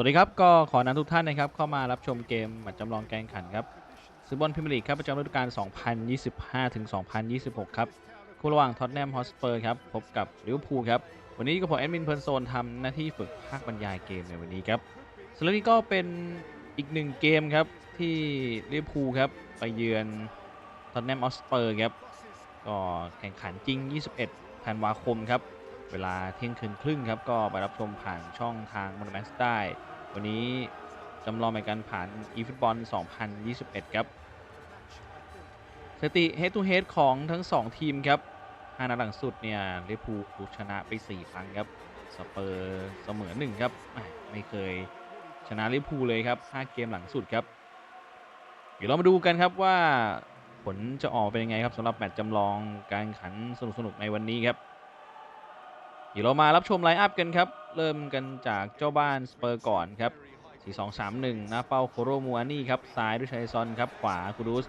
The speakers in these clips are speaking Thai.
วัสดีครับก็ขอนำทุกท่านนะครับเข้ามารับชมเกมแมตช์จำลองแข่งขันครับซื้อบอลพรีเมียร์ลีกครับประจำฤดูกาล 2025 ถึง 2026 ครับ คู่ระหว่างท็อตแนมฮอสเปอร์ครับ พบกับลิเวอร์พูลครับ วันนี้ก็ผมแอดมินเพลิร์นโซนทำหน้าที่ฝึกภาคบรรยายเกมในวันนี้ครับส่วนนี้ก็เป็นอีกหนึ่งเกมครับ ที่ลิเวอร์พูลครับไปเยือนท็อตแนมฮอสเปอร์ครับ ก็แข่งขันจริง 21 ธันวาคมครับ เวลาเที่ยงคืนครึ่งครับ ก็ไปรับชมผ่านช่องทางมอนแมสได้ วันนี้จำลองในการผ่าน e ฟุตบอล2021 ครับสถิติ head to head ของทั้ง 2 ทีมครับ5นัดหลังสุดเนี่ยลิเวอร์พูลชนะไป 4 ครั้งครับ สเปอร์เสมอ 1 ครับ ไม่เคยชนะลิเวอร์พูลเลยครับ 5 เกมหลังสุดครับ เดี๋ยวเรามาดูกันครับว่าผลจะออกเป็นยังไงครับสำหรับแมตช์จำลองการขันสนุกๆในวันนี้ครับ ดี๋ยวเรามารับชมไลน์อัพกันครับ เริ่มกันจากเจ้าบ้านสเปอร์ก่อนครับ 4-2-3-1 หน้าเป้าโคโรมัวนี่ครับ ซ้ายด้วยชัยซอนครับ ขวาคูดูส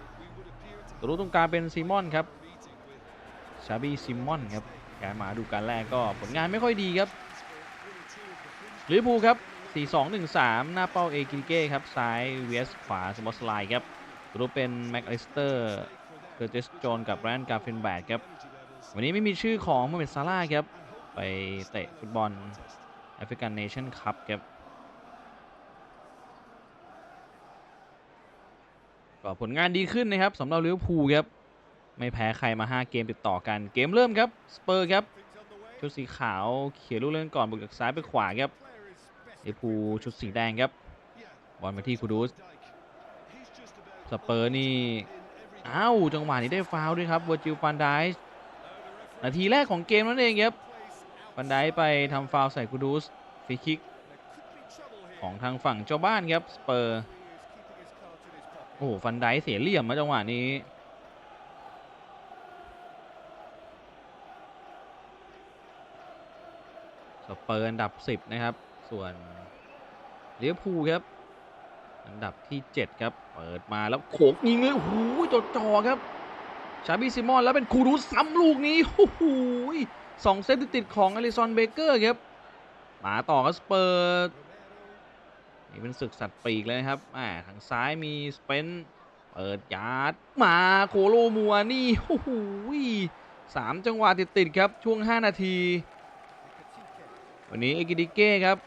ตัวรู้ตรงกลางเป็นซีมอนครับ ชาบีซิมอนครับการมาดูการแรกก็ผลงานไม่ค่อยดีครับลิเวอร์พูลครับ 4-2-1-3 หน้าเป้าเอกิเก้ครับ ซ้ายเวสขวาสมอสไลด์ครับตัวรู้เป็นแม็กอลิสเตอร์เคอร์ติสโจนกับแรนกาเฟนแบดครับ วันนี้ไม่มีชื่อของโมเมดซาร่าครับ ไปเตะฟุตบอลแอฟริกันเนชั่นคัพครับก็ผลงานดีขึ้นนะครับสำหรับลิเวอร์พูลครับ ไม่แพ้ใครมา 5 เกมติดต่อกันเกมเริ่มครับ สเปอร์ครับ ชุดสีขาวเขียนลูกเล่นก่อนบุกจากซ้ายไปขวาครับลิเวอร์พูลชุดสีแดงครับ บอลไปที่คูดูสสเปอร์นี่อ้าวจังหวะนี้ได้ฟาวล์ด้วยครับเวอร์จิลฟันไดส์นาทีแรกของเกมนั่นเองครับ ฟันไดไปทำฟาวใส่กูดูสฟรีคิก ของทางฝั่งเจ้าบ้านครับสเปอร์โอ้โหฟันไดเสียเหลี่ยมมาจังหวะนี้ สเปอร์อันดับ 10 นะครับ ส่วนลิเวอร์พูครับ อันดับที่ 7 ครับ เปิดมาแล้วโขกยิงเลยโอ้โหจดจ่อครับ ชาบีซิมอนแล้วเป็นคูรูสซ้ำลูกนี้โอ้โห สองเซตติดของอลิซอนเบเกอร์ครับมาต่อกับสเปอร์นี่เป็นศึกสัตว์ปีกเลยครับอ่าทางซ้ายมีสเปนเปิดยาร์ดมาโคโลมัวนี่โอ้โหสามจังหวะติดๆครับช่วง 5 นาที วันนี้เอกิดิเก้ครับ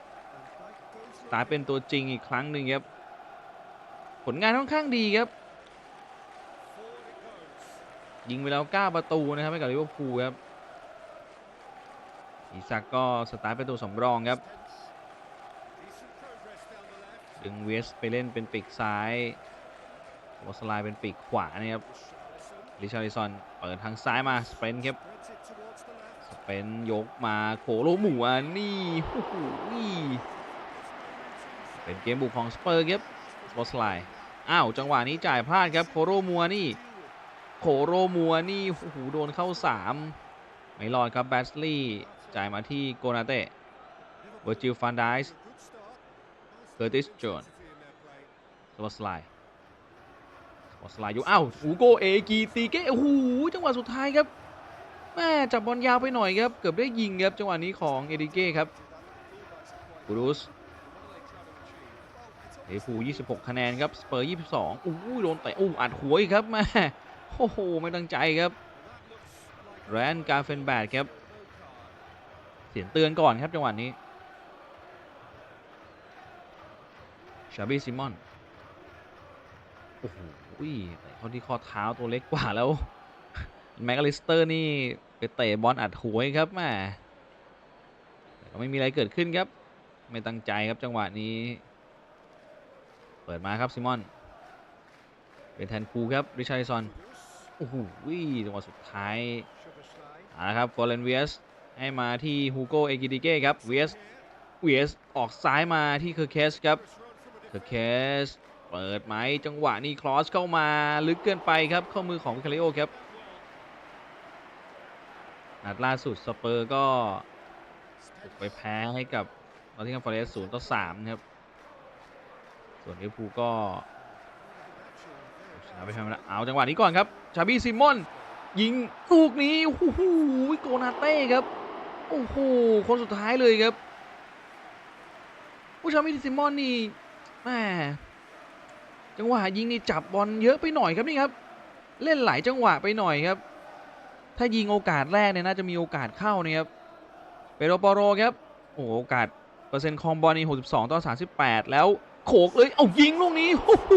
ตายเป็นตัวจริงอีกครั้งหนึ่งครับ ผลงานค่อนข้างดีครับ ยิงไปแล้ว 9 ประตูนะครับให้กับลิเวอร์พูลครับ อีซักก็สตาร์ทเป็นตัวสำรองครับ ดึงเวสไปเล่นเป็นปีกซ้ายวอสไลเป็นปีกขวานะครับริชาริซอนเปิดทางซ้ายมาสเปนครับสเปนยกมาโคโลหมูอันนี่โอ้โหเป็นเกมบุกของสเปอร์ครับวอสไลอ้าวจังหวะนี้จ่ายพลาดครับโคโรมัวนี่โคโรมัวนี่โอ้โหโดนเข้า 3 ไม่รอดครับแบสลีย์ จ่ายมาที่โกนาเต้เวอร์จิลฟันไดส์เกอร์ติสโจนสวอสไลสวอสไลอยู่อ้าวอูโกเอกีตีเก้โอ้โหจังหวะสุดท้ายครับแม่จับบอลยาวไปหน่อยครับ เกือบได้ยิงครับจังหวะนี้ของเอดิเก้ครับบูรุสเอฟู26 คะแนนครับ สเปอร์ 22อู้โดนเตะอู้อัดหัวอีกครับแม่โอ้โห ไม่ตั้งใจครับ แรนกาเฟนแบดครับ เสียงเตือนก่อนครับจังหวะนี้ชาบีซิมอน โอ้โหเขาที่ข้อเท้าตัวเล็กกว่าแล้ว แม็กลิสเตอร์นี่ ไปเตะบอลอัดหัวอีกครับแม่แต่ก็ไม่มีอะไรเกิดขึ้นครับ ไม่ตั้งใจครับจังหวะนี้ เปิดมาครับซิมอน เป็นแทนคูครับ ริชาริซอน โอ้โหจังหวะสุดท้ายเอาละครับฟอร์เรนเวียส ให้มาที่ฮูโกเอกิดิเก้ครับเวสเวสออกซ้ายมาที่เคอร์เคสครับเคอร์เคสเปิดไหมจังหวะนี้ครอสเข้ามาลึกเกินไปครับเข้ามือของคาริโอครับนัดล่าสุดสเปอร์ก็บุกไปแพ้ให้กับนอตติงแฮมฟอเรสต์0ต่อ3ครับ ส่วนลิเวอร์พูลก็ชนะไปทำแล้วเอาจังหวะนี้ก่อนครับ ชาบี้ซิมอน ยิงลูกนี้โอ้โหโกนาเต้ครับ โอ้โห คนสุดท้ายเลยครับ ผู้ชายมิติซิมอนนี่แหมจังหวะยิงนี่จับบอลเยอะไปหน่อยครับนี่ครับ เล่นหลายจังหวะไปหน่อยครับ ถ้ายิงโอกาสแรกเนี่ยน่าจะมีโอกาสเข้านะครับ เปโรปโรครับโอ้โหโอกาสเปอร์เซ็นต์คอมบอลนี่62ต่อ38 แล้วโขกเลยเอายิงลูกนี้โอ้โห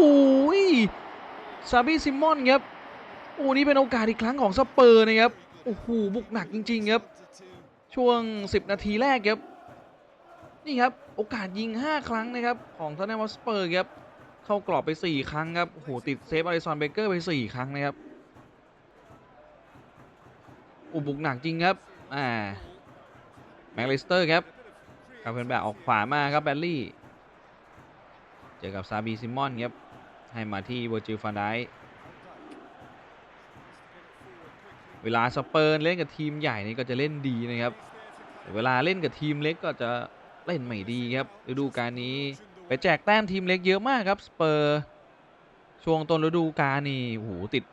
ซาบิซิมอนครับโอ้นี่เป็นโอกาสอีกครั้งของสเปอร์นะครับโอ้โหบุกหนักจริง ๆ ครับ ช่วง 10 นาทีแรกครับ นี่ครับ โอกาสยิง 5 ครั้งนะครับ ของทอนแนมสเปอร์ครับ เข้ากรอบไป 4 ครั้งครับโหติดเซฟอลิซอนเบเกอร์ไป 4 ครั้งนะครับอุบุกหนักจริงครับ อ่า แม็กลิสเตอร์ครับกาเป็นแบบออกขวามาครับแบลลี่ เจอกับซาบีซิมอนครับ ให้มาที่เวอร์จิลฟานได เวลาสเปอร์เล่นกับทีมใหญ่นี่ก็จะเล่นดีนะครับเวลาเล่นกับทีมเล็กก็จะเล่นไม่ดีครับฤดูกาลนี้ ไปแจกแต้มทีมเล็กเยอะมากครับสเปอร์ช่วงต้นฤดูกาลนี่โอ้โหติด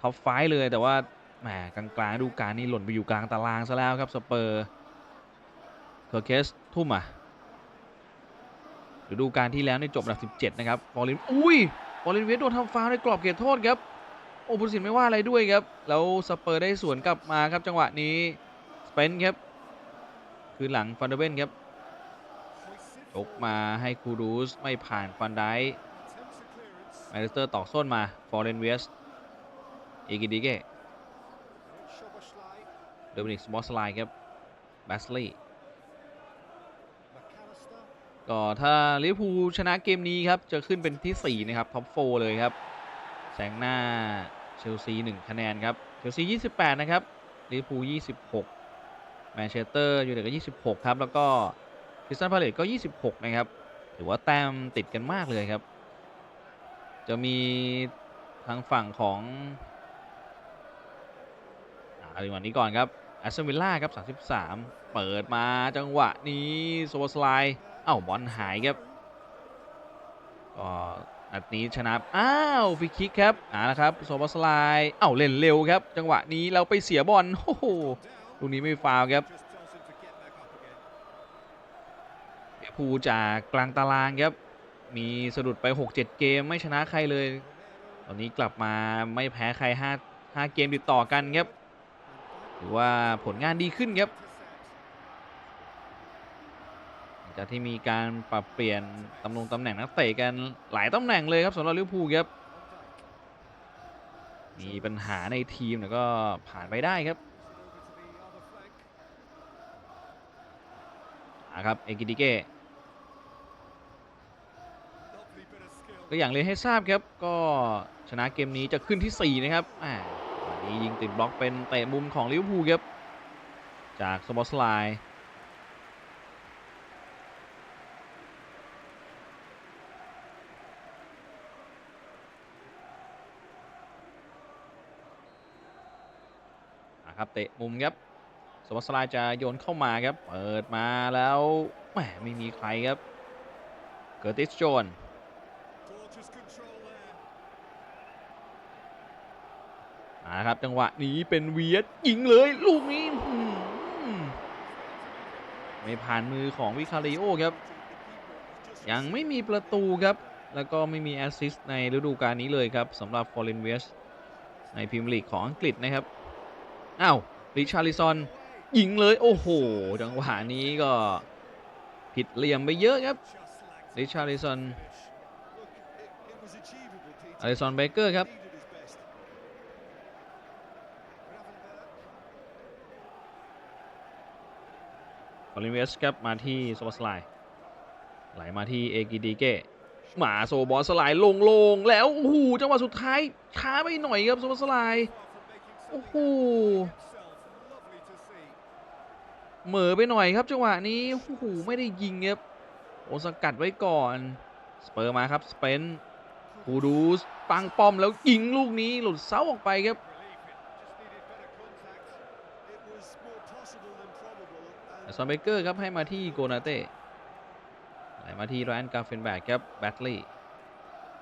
ท็อปไฟเลยแต่ว่าแหมกลางกลางๆฤดูกาลนี่หล่นไปอยู่กลางตารางซะแล้วครับสเปอร์เคอร์เคสทุ่มอะฤดูกาลที่แล้วนี่จบอันดับ 17 นะครับฟอร์ลินอุ้ยฟอร์ลินเวสโดนทำฟาวล์ในกรอบเขตโทษครับ โอ้ผู้ตัดสินไม่ว่าอะไรด้วยครับ แล้วสเปอร์ได้สวนกลับมาครับจังหวะนี้สเปนครับคือหลังฟันเดเบนครับยกมาให้คูรูสไม่ผ่านฟันไดแมนเชสเตอร์ตอกส้นมา ฟอร์เรนเวสเอกิดิเกเดมินิกสมอสไลน์ครับแบสลีย์ก็ถ้าลิเวอร์พูลชนะเกมนี้ครับ จะขึ้นเป็นที่ 4 นะครับ ท็อป 4 เลยครับ แซงหน้าเชลซี1คะแนนครับเชลซี28 นะครับลิเวอร์พูล26แมนเชสเตอร์ยูไนเต็ดก็26 ครับ แล้วก็คริสตันพาเลตก็ 26 นะครับ ถือว่าแต้มติดกันมากเลยครับ จะมีทางฝั่งของอ่าเอาวันนี้ก่อนครับแอสตันวิลล่าครับ 33 เปิดมาจังหวะนี้โซสไลด์เอ้าบอลหายครับก็ นัดนี้ชนะ อ้าวฟรีคิกครับอ่านะครับโซบอสไลเอ้าเล่นเร็วครับ จังหวะนี้เราไปเสียบอลโอ้โหลูกนี้ไม่ฟาวครับภูจากกลางตารางครับ มีสะดุดไป 6-7 เกมไม่ชนะใครเลย ตอนนี้กลับมาไม่แพ้ใคร 5 5 เกมติดต่อกันครับถือว่าผลงานดีขึ้นครับหลัง จากที่มีการปรับเปลี่ยนตำแหน่งตำแหน่งนักเตะกันหลายตำแหน่งเลยครับสำหรับลิเวอร์พูลครับ มีปัญหาในทีมแต่ก็ผ่านไปได้ครับอะครับเอกิดิเก้ก็อย่างเรียนให้ทราบครับ ก็ชนะเกมนี้จะขึ้นที่ 4 นะครับอ่าวันนี้ยิงติดบล็อกเป็นเตะมุมของลิเวอร์พูลครับ จากสปอร์ตไลน์ ครับเตะมุมครับสปอร์ตไลน์จะโยนเข้ามาครับเปิดมาแล้วแหมไม่มีใครครับ เกอร์ติสโจนอ่าครับจังหวะนี้เป็นเวียดยิงเลยลูกนี้ไม่ผ่านมือของวิคาริโอครับ ยังไม่มีประตูครับ แล้วก็ไม่มีแอสซิสต์ในฤดูกาลนี้เลยครับสำหรับฟอร์เรนเวสในพรีเมียร์ลีกของอังกฤษนะครับ อ้าวริชาริซอนยิงเลยโอ้โหจังหวะนี้ก็ผิดเหลี่ยมไปเยอะครับริชาริซอนอลิซอนเบเกอร์ครับฟอริเวสครับมาที่โซบอสไลไหลมาที่เอกิดีเก้หมาโซบอสไลลงลงแล้วโอ้โหจังหวะสุดท้ายช้าไปหน่อยครับโซบอสไล อ้โหเหม่อไปหน่อยครับจังหวะนี้โอ้โหไม่ได้ยิงครับโอสกัดไว้ก่อนสเปอร์มาครับสเปนคูดูสปังป้อมแล้วยิงลูกนี้หลุดเซาออกไปครับซอนเบเกอร์ครับให้มาที่โกนาเต้ไหลมาที่แรนกาเฟนแบกครับแบตลีย์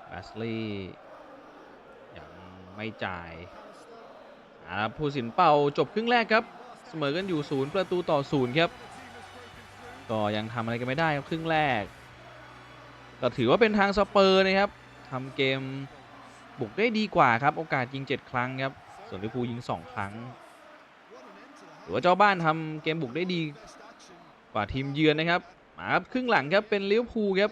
แบตลีย์ยังไม่จ่าย อ่าผู้สินเป่าจบครึ่งแรกครับเสมอกันอยู่ศูนย์ประตูต่อศูนย์ครับก็ยังทำอะไรกันไม่ได้ครับครึ่งแรก ก็ถือว่าเป็นทางสเปอร์นะครับทำเกมบุกได้ดีกว่าครับโอกาสยิง 7 ครั้งครับ ส่วนลิเวอร์พูลยิง 2 ครั้งหรือว่าเจ้าบ้านทำเกมบุกได้ดีกว่าทีมเยือนนะครับมาครับครึ่งหลังครับเป็นลิเวอร์พูลครับ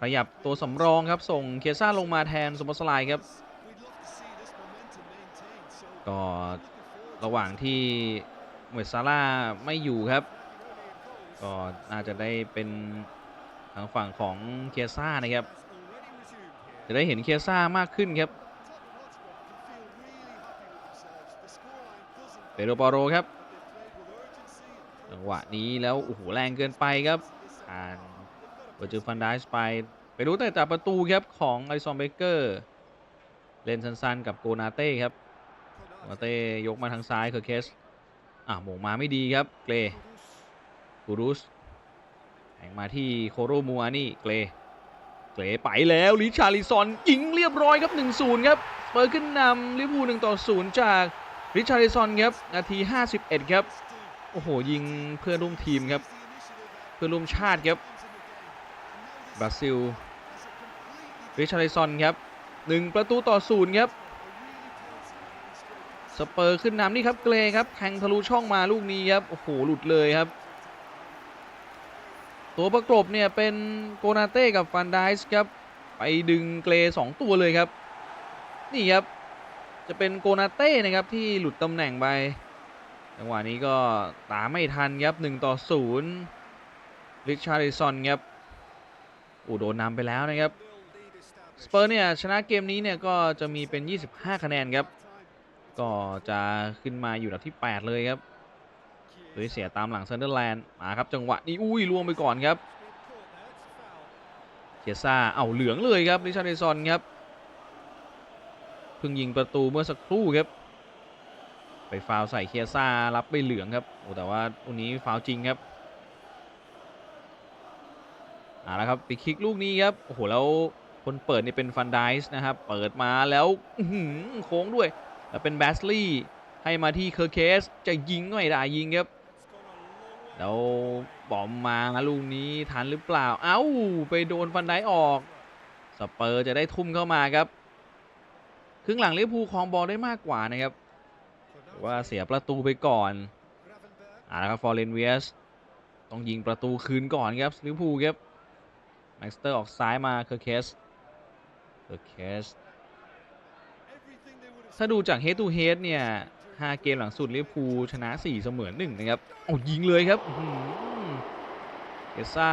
ขยับตัวสำรองครับส่งเคซ่าลงมาแทนสมอสไลายครับ ก็ระหว่างที่เมดซาร่าไม่อยู่ครับ ก็น่าจะได้เป็นทางฝั่งของเคซ่านะครับ จะได้เห็นเคซ่ามากขึ้นครับเปโรปาโรครับจังหวะนี้แล้วโอ้โหแรงเกินไปครับผ่านเวอร์จิลฟันไดส์ไปไปรู้แต่จากประตูครับของไอซอนเบเกอร์ เล่นสั้นๆกับโกนาเต้ครับ โกนาเต้ยกมาทางซ้ายเคอร์เคสอะหม่งมาไม่ดีครับเกรกูรุสแข่งมาที่โคโรมูอานี่เกรเกรไปแล้วลิชาริซอนยิงเรียบร้อยครับ 1-0 ครับเปิดขึ้นนำลิเวอร์พูล1ต่อ0จากริชาริซอนครับนาที 51 ครับ โอ้โห ยิงเพื่อนร่วมทีมครับ เพื่อนร่วมชาติครับบราซิลริชาริซอนครับ 1 ประตูต่อ0ครับ สเปอร์ขึ้นนำนี่ครับเกรครับแทงทะลุช่องมาลูกนี้ครับโอ้โหหลุดเลยครับ ตัวประกบเนี่ยเป็นโกนาเต้กับฟันไดส์ครับไปดึงเกรสองตัวเลยครับนี่ครับจะเป็นโกนาเต้นะครับที่หลุดตำแหน่งไปจังหวะนี้ก็ตามไม่ทันครับ1ต่อ0ริชาริซอนครับโอ้โดนนำไปแล้วนะครับสเปอร์เนี่ยชนะเกมนี้เนี่ยก็จะมีเป็น 25 คะแนนครับ ก็จะขึ้นมาอยู่อันดับที่ 8 เลยครับโดยเสียตามหลังซันเดอร์แลนด์มาครับจังหวะนี้อุ้ยล่วงไปก่อนครับเคียซ่าเอาเหลืองเลยครับริชาร์ดซอนครับเพิ่งยิงประตูเมื่อสักครู่ครับ ไปฟาวล์ใส่เคียซ่ารับไปเหลืองครับโอ้แต่ว่าวันนี้ฟาวล์จริงครับเอาละครับไปคลิกลูกนี้ครับโอ้โหแล้วคนเปิดนี่เป็นฟันไดส์นะครับ เปิดมาแล้วอื้อหือโค้งด้วย แล้วเป็นแบสลี่ ให้มาที่เคอร์เคส จะยิงก็ไม่ได้ยิงครับ แล้วบอมมาลูกนี้ทันหรือเปล่า เอ้า ไปโดนฟันไดออก สเปอร์จะได้ทุ่มเข้ามาครับ ครึ่งหลังลิเวอร์พูลครองบอลได้มากกว่านะครับ ว่าเสียประตูไปก่อนอ่าแล้วครับฟอร์เรนเวียสต้องยิงประตูคืนก่อนครับลิเวอร์พูลครับแม็กสเตอร์ออกซ้ายมาเคอร์เคสเคอร์เคส ถ้าดูจาก head to head เนี่ย5เกมหลังสุดลิเวอร์พูลชนะ4เสมอ1นะครับโอ้ยิงเลยครับอื้อหือเกซ่า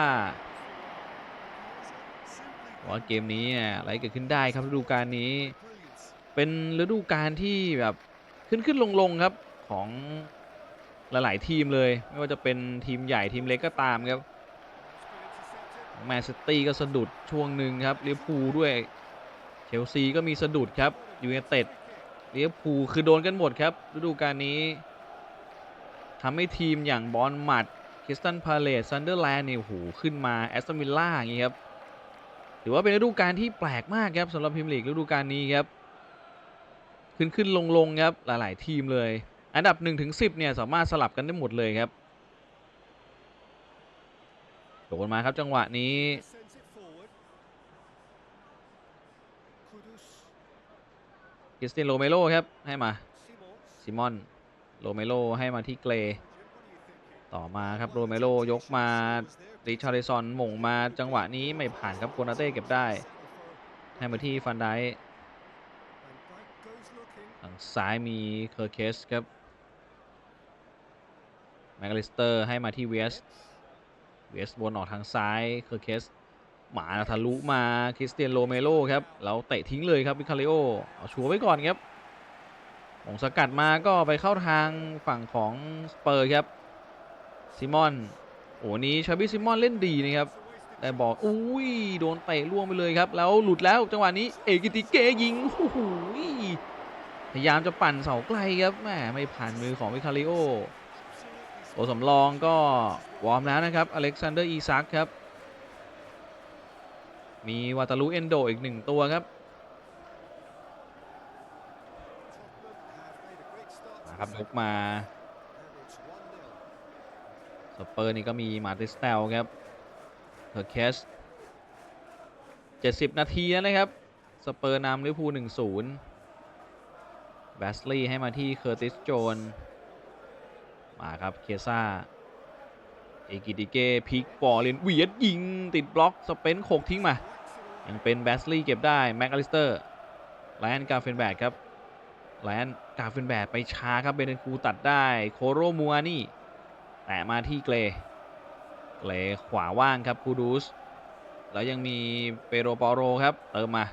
ว่าเกมนี้อะไรเกิดขึ้นได้ครับฤดูกาลนี้ เป็นฤดูกาลที่แบบขึ้นขึ้นลงลงครับของหลาย ๆ ทีมเลย ไม่ว่าจะเป็นทีมใหญ่ทีมเล็กก็ตามครับแมนซิตี้ก็สะดุดช่วงหนึ่งครับลิเวอร์พูลด้วยเชลซีก็มีสะดุดครับยู i นเต็ด เวอร์พูคือโดนกันหมดครับฤดูกาลนี้ทำให้ทีมอย่างบอลมัดคิสตันพาเลสซันเดอร์แลนด์เนี่ยโหขึ้นมาแอสตันวิลล่าอย่างนี้ครับถือว่าเป็นฤดูกาลที่แปลกมากครับสำหรับพรีเมียร์ลีกฤดูกาลนี้ครับ ขึ้นขึ้นลงลงครับหลาย ๆ ทีมเลย อันดับ1ถึง10เนี่ยสามารถสลับกันได้หมดเลยครับโดนมาครับจังหวะนี้ ริสเตียนโรเมโรครับ ให้มาซิมอนโรเมโรให้มาที่เกรต่อมาครับโรเมโรยกมาริชาริซอนหม่งมาจังหวะนี้ไม่ผ่านครับโกนาเต้เก็บได้ ให้มาที่ฟันไดทางซ้ายมีเคอร์เคสครับแมคลิสเตอร์ให้มาที่เวสเวสวนออกทางซ้ายเคอร์เคส หมาทะลุมาคริสเตียนโรเมโรครับแล้วเตะทิ้งเลยครับวิคาริโอเอาชัวร์ไว้ก่อนครับหงสกัดมาก็ไปเข้าทางฝั่งของสเปอร์ครับซิมอนโอ้นี้ชาบิซิมอนเล่นดีนะครับแต่บอกอุ้ยโดนเตะล่วงไปเลยครับ แล้วหลุดแล้วจังหวะนี้เอกิติเกยิงโอ้โหพยายามจะปั่นเสาไกลครับแหมไม่ผ่านมือของวิคาริโอตัวสำรองก็วอร์มแล้วนะครับอเล็กซานเดอร์อีซักครับ มีวาตาลุเอนโดอีกหนึ่งตัวครับมาครับยกมาสเปอร์นี่ก็มีมาติสเตลครับเทอร์เคส70นาทีแล้วนะครับ สเปอร์นำลิเวอร์พูล1-0แบสลีย์ให้มาที่เคอร์ติสโจน มาครับเคซ่า เอกิติเก้พิกบอลเลนเวียดยิง ติดบล็อก สเปนโขกทิ้งมา ยังเป็นแบสลีย์เก็บได้ แม็กอลิสเตอร์ไลออนกาเฟนแบกครับไลออนกาเฟนแบกไปช้าครับเบนเดนคูตัดได้โคโรมัวนี่ แตะมาที่เกรเกรขวาว่างครับคูดูสแล้วยังมีเปโรปอโรครับ เติมมา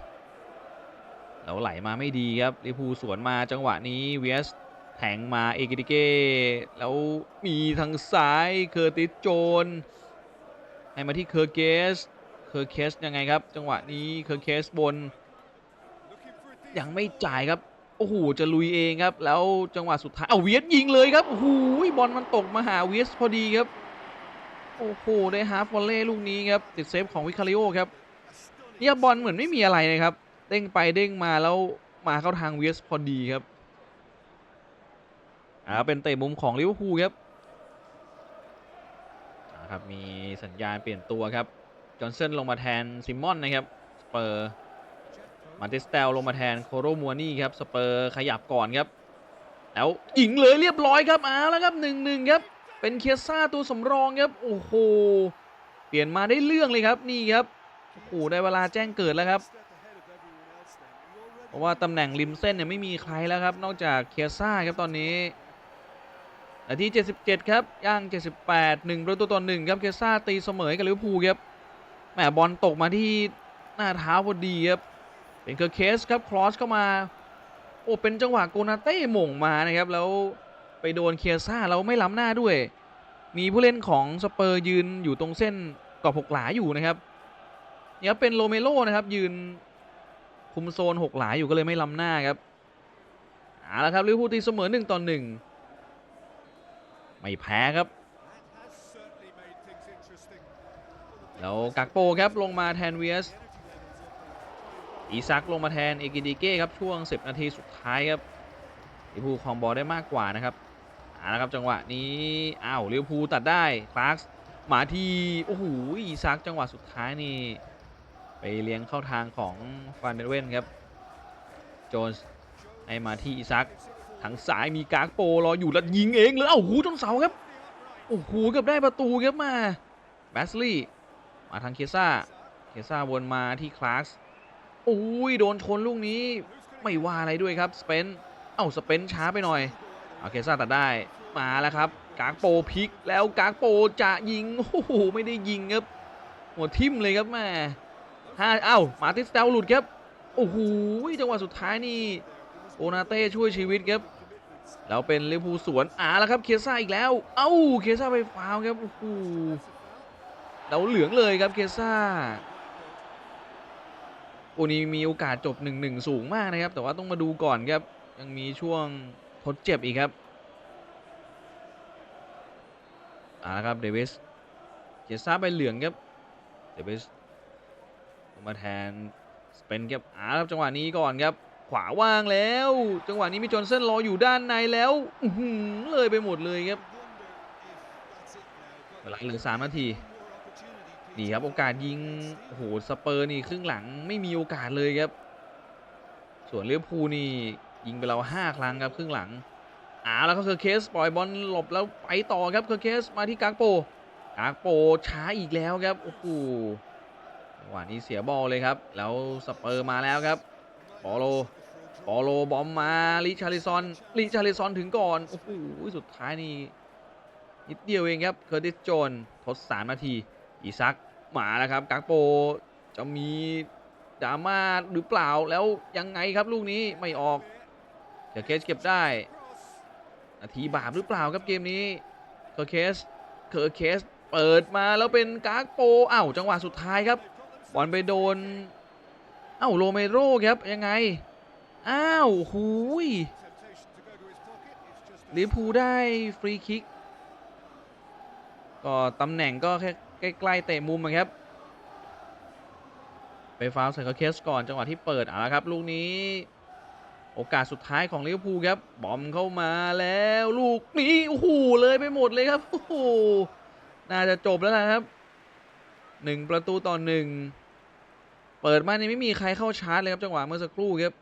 แล้วไหลมาไม่ดีครับลิพูสวนมาจังหวะนี้เวสแทงมาเอกิติเก้แล้วมีทางซ้ายเคอร์ติสโจนให้มาที่เคอร์เกส เคอร์เคสยังไงครับ จังหวะนี้เคอร์เคสบน ยังไม่จ่ายครับ โอ้โห จะลุยเองครับ แล้วจังหวะสุดท้ายเอาเวียสยิงเลยครับโอ้โหบอลมันตกมาหาเวียสพอดีครับ โอ้โห ได้ฮาร์ฟวอลเล่ลูกนี้ครับ ติดเซฟของวิคาริโอครับเนี่ยบอลเหมือนไม่มีอะไรนะครับ เด้งไปเด้งมาแล้วมาเข้าทางเวียสพอดีครับอ่าเป็นเตะมุมของลิเวอร์พูลครับอ่าครับมีสัญญาณเปลี่ยนตัวครับ จอห์นสันลงมาแทนซิมอนนะครับสเปอร์มาติสเตลลงมาแทนโคโรมัวนี่ครับสเปอร์ขยับก่อนครับ แล้วยิงเลยเรียบร้อยครับเอาแล้วครับหนึ่งหนึ่งครับเป็นเคียซ่าตัวสำรองครับโอ้โหเปลี่ยนมาได้เรื่องเลยครับนี่ครับโอ้โหได้เวลาแจ้งเกิดแล้วครับเพราะว่าตำแหน่งริมเส้นเนี่ยไม่มีใครแล้วครับ นอกจากเคียซ่าครับตอนนี้นาที 77 ครับ ย่าง 78 1ประตูต่อ1ครับ เคียซ่าตีเสมอให้กับลิเวอร์พูลครับ แหมบอลตกมาที่หน้าเท้าพอดีครับ เป็นเคอร์เคสครับครอสเข้ามา โอ้เป็นจังหวะโกนาเต้หม่งมานะครับ แล้วไปโดนเคียซ่าแล้วไม่ล้ำหน้าด้วย มีผู้เล่นของสเปอร์ยืนอยู่ตรงเส้นกรอบหกหลาอยู่นะครับเนี่ยครับเป็นโรเมโรนะครับ ยืนคุมโซนหกหลาอยู่ก็เลยไม่ล้ำหน้าครับเอาละครับลิเวอร์พูลตีเสมอหนึ่งต่อหนึ่งไม่แพ้ครับ แล้วกักโปครับลงมาแทนเวียสอีซักลงมาแทนเอกิดิเก้ครับช่วง 10 นาทีสุดท้ายครับลิเวอร์พูลคองบอลได้มากกว่านะครับเอาละครับจังหวะนี้อ้าวลิเวอร์พูลตัดได้คลาร์กมาที่โอ้โหอีซักจังหวะสุดท้ายนี่ไปเลี้ยงเข้าทางของฟานเดเวนครับโจนส์ให้มาที่อีซักทางซ้ายมีกากโปรออยู่แล้วยิงเองเลยเอ้าหูต้นเสาครับโอ้โหเกือบได้ประตูครับมาแบสลีย์ มาทางเคซ่าเคซ่าวนมาที่คลาร์กโอ้ยโดนชนลูกนี้ไม่ว่าอะไรด้วยครับสเปนเอ้าสเปนช้าไปหน่อยโอาเคซ่าตัดได้มาแล้วครับกากโปพลิกแล้วกากโปจะยิงโอ้โหไม่ได้ยิงครับหัวทิ่มเลยครับแม่ห้าเอ้ามาติสเตลหลุดครับโอ้โหจังหวะสุดท้ายนี่โอนาเต้ช่วยชีวิตครับแล้วเป็นลิเวอร์พูลสวนอ่าแล้วครับเคซ่าอีกแล้ว เอ้าเคซ่าไปฟาวครับโอ้โห แล้วเหลืองเลยครับเคซ่าโอ้นี้มีโอกาสจบ 1-1 สูงมากนะครับ แต่ว่าต้องมาดูก่อนครับ ยังมีช่วงทดเจ็บอีกครับเอ่าละครับเดวิสเจซ่าไปเหลืองครับเดวิสลงมาแทนสเปนครับอ่าครับจังหวะนี้ก่อนครับ ขวาว่างแล้ว จังหวะนี้มีจอนสันรออยู่ด้านในแล้วเลยไปหมดเลยครับเวลาเหลือ3นาที นี่ครับโอกาสยิงโอ้โหสเปอร์นี่ครึ่งหลังไม่มีโอกาสเลยครับ ส่วนลิเวพูนี่ยิงไปเราห้าครั้งครับครึ่งหลังอ่าแล้วก็เคอร์เคสปล่อยบอลหลบแล้วไปต่อครับเคอร์เคสมาที่กากโปกากโปช้าอีกแล้วครับโอ้โหจังหวะนี้เสียบอลเลยครับ แล้วสเปอร์มาแล้วครับปอโลปอโลบอมมาลิชาริซอนลิชาริซอนถึงก่อนโอ้โหสุดท้ายนี่นิดเดียวเองครับเคอร์ติสโจนทดสามนาที อีซักหมาแล้วครับกักโปจะมีดราม่าหรือเปล่าแล้วยังไงครับลูกนี้ไม่ออกเดี๋ยวเคสเก็บได้นาทีบาปหรือเปล่าครับเกมนี้เคอร์เคสเคอร์เคสเปิดมาแล้วเป็นกักโปอ้าวจังหวะสุดท้ายครับบอลไปโดนอ้าวโรเมโรครับยังไงอ้าวหูยลิพูได้ฟรีคิกก็ตำแหน่งก็แค่ ใกล้ๆเตะมุมอะครับ ไปฟาวล์ใส่เขาเคสก่อนจังหวะที่เปิดเอาละครับ ลูกนี้ โอกาสสุดท้ายของลิเวอร์พูลครับ บอมเข้ามาแล้วลูกนี้โอ้โหเลยไปหมดเลยครับโอ้โหน่าจะจบแล้วนะครับหนึ่งประตูต่อหนึ่งเปิดมานี่ไม่มีใครเข้าชาร์จเลยครับจังหวะเมื่อสักครู่ครับ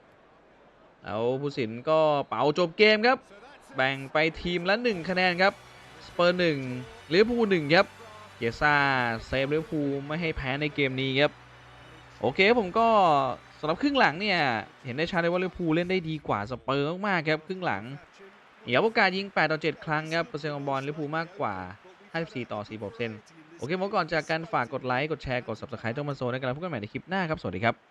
แล้วผู้สินก็เป่าจบเกมครับ แบ่งไปทีมละ 1 คะแนนครับ สเปอร์หนึ่งลิเวอร์พูลหนึ่งครับ เกียซ่าเซฟลิเวอร์พูลไม่ให้แพ้ในเกมนี้ครับ โอเคผมก็สำหรับครึ่งหลังเนี่ย เห็นได้ชัดเลยว่าลิเวอร์พูลเล่นได้ดีกว่าสเปอร์มากๆครับครึ่งหลังเหนียวโอกาสยิง 8 ต่อ 7 ครั้งครับเปอร์เซ็นต์ของบอลลิเวอร์พูลมากกว่า 54 ต่อ4เปอร์เซ็นต์โอเคผมก่อนจากการฝากกดไลค์กดแชร์กด subscribe ต้องมาโซนในการพบกันใหม่ในคลิปหน้าครับ สวัสดีครับ